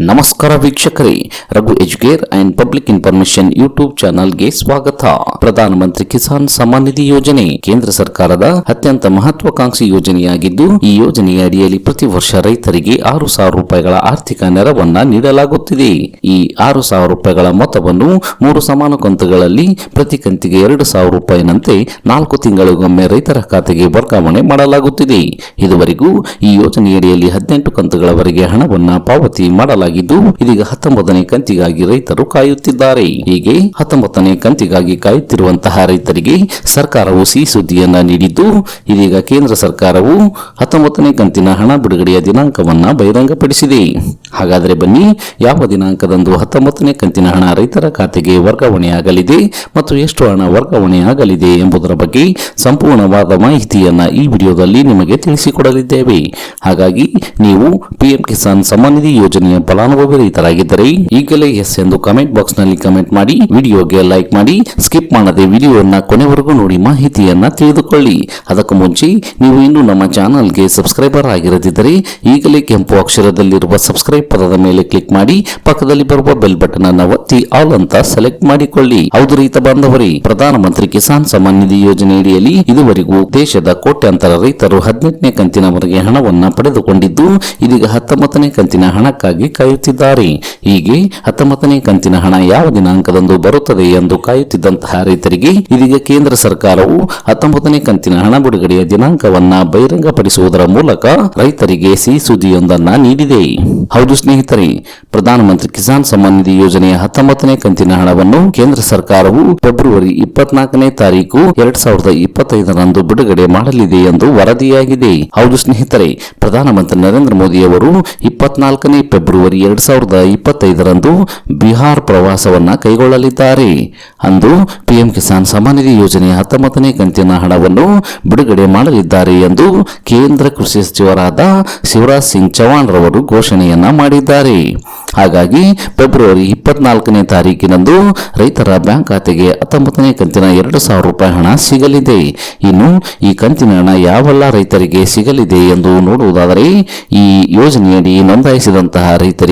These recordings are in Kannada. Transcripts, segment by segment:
ನಮಸ್ಕಾರ ವೀಕ್ಷಕರೇ, Raghu educare and public information YouTube ಚಾನಲ್ಗೆ ಸ್ವಾಗತ. ಪ್ರಧಾನಮಂತ್ರಿ ಕಿಸಾನ್ ಸಮ್ಮಾನ್ ನಿಧಿ ಯೋಜನೆ ಕೇಂದ್ರ ಸರ್ಕಾರದ ಅತ್ಯಂತ ಮಹತ್ವಾಕಾಂಕ್ಷಿ ಯೋಜನೆಯಾಗಿದ್ದು, ಈ ಯೋಜನೆಯ ಅಡಿಯಲ್ಲಿ ಪ್ರತಿ ವರ್ಷ ರೈತರಿಗೆ ಆರು ಸಾವಿರ ರೂಪಾಯಿಗಳ ಆರ್ಥಿಕ ನೆರವನ್ನ ನೀಡಲಾಗುತ್ತಿದೆ. ಈ ಆರು ಸಾವಿರ ರೂಪಾಯಿಗಳ ಮೊತ್ತವನ್ನು ಮೂರು ಸಮಾನ ಕಂತುಗಳಲ್ಲಿ ಪ್ರತಿ ಕಂತಿಗೆ ಎರಡು ಸಾವಿರ ರೂಪಾಯಿನಂತೆ ನಾಲ್ಕು ತಿಂಗಳಿಗೊಮ್ಮೆ ರೈತರ ಖಾತೆಗೆ ವರ್ಗಾವಣೆ ಮಾಡಲಾಗುತ್ತಿದೆ. ಇದುವರೆಗೂ ಈ ಯೋಜನೆಯಡಿಯಲ್ಲಿ ಹದಿನೆಂಟು ಕಂತುಗಳವರೆಗೆ ಹಣವನ್ನು ಪಾವತಿ ಮಾಡಲಾಗಿದ್ದು ಇದೀಗ ಹತ್ತೊಂಬತ್ತನೇ ಕಂತಿಗಾಗಿ ರೈತರು ಕಾಯುತ್ತಿದ್ದಾರೆ. ಹೀಗೆ ಹತ್ತೊಂಬತ್ತನೇ ಕಂತಿಗಾಗಿ ಕಾಯುತ್ತಿರುವಂತಹ ರೈತರಿಗೆ ಸರ್ಕಾರವು ಸಿಹಿ ಸುದ್ದಿಯನ್ನ ನೀಡಿದ್ದು, ಇದೀಗ ಕೇಂದ್ರ ಸರ್ಕಾರವು ಹತ್ತೊಂಬತ್ತನೇ ಕಂತಿನ ಹಣ ಬಿಡುಗಡೆಯ ದಿನಾಂಕವನ್ನ ಬಹಿರಂಗಪಡಿಸಿದೆ. ಹಾಗಾದರೆ ಬನ್ನಿ, ಯಾವ ದಿನಾಂಕದಂದು ಹತ್ತೊಂಬತ್ತನೇ ಕಂತಿನ ಹಣ ರೈತರ ಖಾತೆಗೆ ವರ್ಗಾವಣೆಯಾಗಲಿದೆ ಮತ್ತು ಎಷ್ಟು ಹಣ ವರ್ಗಾವಣೆಯಾಗಲಿದೆ ಎಂಬುದರ ಬಗ್ಗೆ ಸಂಪೂರ್ಣವಾದ ಮಾಹಿತಿಯನ್ನ ಈ ವಿಡಿಯೋದಲ್ಲಿ ನಿಮಗೆ ತಿಳಿಸಿಕೊಡಲಿದ್ದೇವೆ. ಹಾಗಾಗಿ, ನೀವು ಪಿಎಂ ಕಿಸಾನ್ ಸಮ್ಮಾನ್ ನಿಧಿ ಈ ಫಲಾನುಭವಿ ಆಗಿದ್ದರೆ ಈಗಲೇ ಎಸ್ ಎಂದು ಕಮೆಂಟ್ ಬಾಕ್ಸ್ನಲ್ಲಿ ಕಮೆಂಟ್ ಮಾಡಿ, ವಿಡಿಯೋಗೆ ಲೈಕ್ ಮಾಡಿ, ಸ್ಕಿಪ್ ಮಾಡದೆ ವಿಡಿಯೋನ ಕೊನೆವರೆಗೂ ನೋಡಿ ಮಾಹಿತಿಯನ್ನ ತಿಳಿದುಕೊಳ್ಳಿ. ಅದಕ್ಕೂ ಮುಂಚೆ ನೀವು ಇನ್ನೂ ನಮ್ಮ ಚಾನಲ್ಗೆ ಸಬ್ಸ್ಕ್ರೈಬರ್ ಆಗಿರದಿದ್ದರೆ ಈಗಲೇ ಕೆಂಪು ಅಕ್ಷರದಲ್ಲಿರುವ ಸಬ್ಸ್ಕ್ರೈಬ್ ಪದದ ಮೇಲೆ ಕ್ಲಿಕ್ ಮಾಡಿ, ಪಕ್ಕದಲ್ಲಿ ಬರುವ ಬೆಲ್ ಬಟನ್ ಅನ್ನ ಒತ್ತಿ ಆಲ್ ಅಂತ ಸೆಲೆಕ್ಟ್ ಮಾಡಿಕೊಳ್ಳಿ. ಹೌದು ರೈತ ಬಾಂಧವರೇ, ಪ್ರಧಾನಮಂತ್ರಿ ಕಿಸಾನ್ ಸಮ್ಮಾನ್ ನಿಧಿ ಯೋಜನೆಯಡಿಯಲ್ಲಿ ಇದುವರೆಗೂ ದೇಶದ ಕೋಟ್ಯಾಂತರ ರೈತರು ಹದಿನೆಂಟನೇ ಕಂತಿನವರೆಗೆ ಹಣವನ್ನ ಪಡೆದುಕೊಂಡಿದ್ದು, ಇದೀಗ ಹತ್ತೊಂಬತ್ತನೇ ಕಂತಿನ ಹಣಕ್ಕಾಗಿ ಕಾಯುತ್ತಿದ್ದಾರೆ. ಹೀಗೆ ಹತ್ತೊಂಬತ್ತನೇ ಕಂತಿನ ಹಣ ಯಾವ ದಿನಾಂಕದಂದು ಬರುತ್ತದೆ ಎಂದು ಕಾಯುತ್ತಿದ್ದಂತಹ ರೈತರಿಗೆ ಇದೀಗ ಕೇಂದ್ರ ಸರ್ಕಾರವು ಹತ್ತೊಂಬತ್ತನೇ ಕಂತಿನ ಹಣ ಬಿಡುಗಡೆಯ ದಿನಾಂಕವನ್ನ ಬಹಿರಂಗಪಡಿಸುವುದರ ಮೂಲಕ ರೈತರಿಗೆ ಸಿಹಿ ಸುದ್ದಿಯೊಂದನ್ನ ನೀಡಿದೆ. ಹೌದು ಸ್ನೇಹಿತರೆ, ಪ್ರಧಾನಮಂತ್ರಿ ಕಿಸಾನ್ ಸಮ್ಮಾನ್ ನಿಧಿ ಯೋಜನೆಯ ಹತ್ತೊಂಬತ್ತನೇ ಕಂತಿನ ಹಣವನ್ನು ಕೇಂದ್ರ ಸರ್ಕಾರವು ಫೆಬ್ರವರಿ ಇಪ್ಪತ್ನಾಲ್ಕನೇ ತಾರೀಕು ಎರಡ್ ಸಾವಿರದ ಇಪ್ಪತ್ತೈದರಂದು ಬಿಡುಗಡೆ ಮಾಡಲಿದೆ ಎಂದು ವರದಿಯಾಗಿದೆ. ಹೌದು ಸ್ನೇಹಿತರೆ, ಪ್ರಧಾನಮಂತ್ರಿ ನರೇಂದ್ರ ಮೋದಿ ಅವರು ಇಪ್ಪತ್ನಾಲ್ಕನೇ ಫೆಬ್ರವರಿ ಎರಡ್ ಸಾವಿರದ ಇಪ್ಪತ್ತೈದರಂದು ಬಿಹಾರ್ ಪ್ರವಾಸವನ್ನ ಕೈಗೊಳ್ಳಲಿದ್ದಾರೆ. ಅಂದು ಪಿಎಂ ಕಿಸಾನ್ ಸಮ್ಮಾನ್ ನಿಧಿ ಯೋಜನೆಯ ಹತ್ತೊಂಬತ್ತನೇ ಕಂತಿನ ಹಣವನ್ನು ಬಿಡುಗಡೆ ಮಾಡಲಿದ್ದಾರೆ ಎಂದು ಕೇಂದ್ರ ಕೃಷಿ ಸಚಿವರಾದ ಶಿವರಾಜ್ ಸಿಂಗ್ ಚೌಹಾಣ್ ರವರು ಘೋಷಣೆಯನ್ನ ಮಾಡಿದ್ದಾರೆ. ಹಾಗಾಗಿ ಫೆಬ್ರವರಿ ಇಪ್ಪತ್ನಾಲ್ಕನೇ ತಾರೀಕಿನಂದು ರೈತರ ಬ್ಯಾಂಕ್ ಖಾತೆಗೆ ಹತ್ತೊಂಬತ್ತನೇ ಕಂತಿನ ಎರಡು ಸಾವಿರ ರೂಪಾಯಿ ಹಣ ಸಿಗಲಿದೆ. ಇನ್ನು ಈ ಕಂತಿನ ಹಣ ಯಾವೆಲ್ಲ ರೈತರಿಗೆ ಸಿಗಲಿದೆ ಎಂದು ನೋಡುವುದಾದರೆ ಈ ಯೋಜನೆಯಡಿ ನೋಂದಾಯಿಸಿದಂತಹ ರೈತರಿಗೆ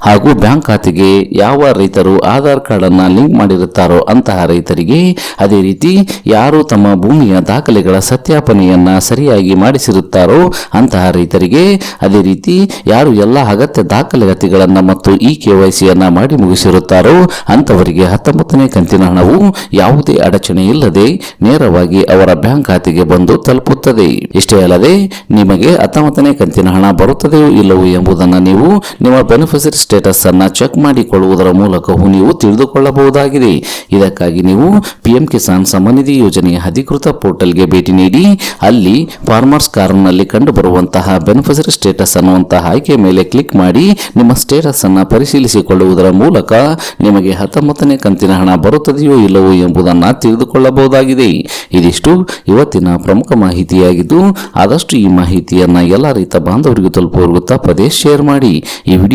ಹಾಗೂ ಬ್ಯಾಂಕ್ ಖಾತೆಗೆ ಯಾವ ರೈತರು ಆಧಾರ್ ಕಾರ್ಡ್ ಅನ್ನ ಲಿಂಕ್ ಮಾಡಿರುತ್ತಾರೋ ಅಂತಹ ರೈತರಿಗೆ ಅದೇ ರೀತಿ ಯಾರು ತಮ್ಮ ಭೂಮಿಯ ದಾಖಲೆಗಳ ಸತ್ಯಾಪನೆಯನ್ನ ಸರಿಯಾಗಿ ಮಾಡಿಸಿರುತ್ತಾರೋ ಅಂತಹ ರೈತರಿಗೆ ಅದೇ ರೀತಿ ಯಾರು ಎಲ್ಲ ಅಗತ್ಯ ದಾಖಲಾತಿಗಳನ್ನ ಮತ್ತು ಇ ಕೆ ಕೆವೈಸಿಯನ್ನ ಮಾಡಿ ಮುಗಿಸಿರುತ್ತಾರೋ ಅಂತವರಿಗೆ ಹತ್ತೊಂಬತ್ತನೇ ಕಂತಿನ ಹಣವು ಯಾವುದೇ ಅಡಚಣೆ ಇಲ್ಲದೆ ನೇರವಾಗಿ ಅವರ ಬ್ಯಾಂಕ್ ಖಾತೆಗೆ ಬಂದು ತಲುಪುತ್ತದೆ. ಇಷ್ಟೇ ಅಲ್ಲದೆ ನಿಮಗೆ ಹತ್ತೊಂಬತ್ತನೇ ಕಂತಿನ ಹಣ ಬರುತ್ತದೆಯೋ ಇಲ್ಲವೋ ಎಂಬುದನ್ನು ನೀವು ನಿಮ್ಮ ಬೆನಿಫಿಷರಿ ಸ್ಟೇಟಸ್ ಅನ್ನು ಚೆಕ್ ಮಾಡಿಕೊಳ್ಳುವುದರ ಮೂಲಕವೂ ನೀವು ತಿಳಿದುಕೊಳ್ಳಬಹುದಾಗಿದೆ. ಇದಕ್ಕಾಗಿ ನೀವು ಪಿಎಂ ಕಿಸಾನ್ ಸಮನಿಧಿ ಯೋಜನೆಯ ಅಧಿಕೃತ ಪೋರ್ಟಲ್ಗೆ ಭೇಟಿ ನೀಡಿ, ಅಲ್ಲಿ ಫಾರ್ಮರ್ಸ್ ಕಾರ್ನಲ್ಲಿ ಕಂಡುಬರುವಂತಹ ಬೆನಿಫಿಷರಿ ಸ್ಟೇಟಸ್ ಅನ್ನುವಂತಹ ಆಯ್ಕೆ ಮೇಲೆ ಕ್ಲಿಕ್ ಮಾಡಿ, ನಿಮ್ಮ ಸ್ಟೇಟಸ್ ಅನ್ನು ಪರಿಶೀಲಿಸಿಕೊಳ್ಳುವುದರ ಮೂಲಕ ನಿಮಗೆ ಹತ್ತೊಂಬತ್ತನೇ ಕಂತಿನ ಹಣ ಬರುತ್ತದೆಯೋ ಇಲ್ಲವೋ ಎಂಬುದನ್ನು ತಿಳಿದುಕೊಳ್ಳಬಹುದಾಗಿದೆ. ಇದಿಷ್ಟು ಇವತ್ತಿನ ಪ್ರಮುಖ ಮಾಹಿತಿಯಾಗಿದ್ದು, ಆದಷ್ಟು ಈ ಮಾಹಿತಿಯನ್ನು ಎಲ್ಲ ರೈತ ಬಾಂಧವರಿಗೂ ತಲುಪುವವರೆಗೂ ತಪ್ಪದೇ ಶೇರ್ ಮಾಡಿ. ಈ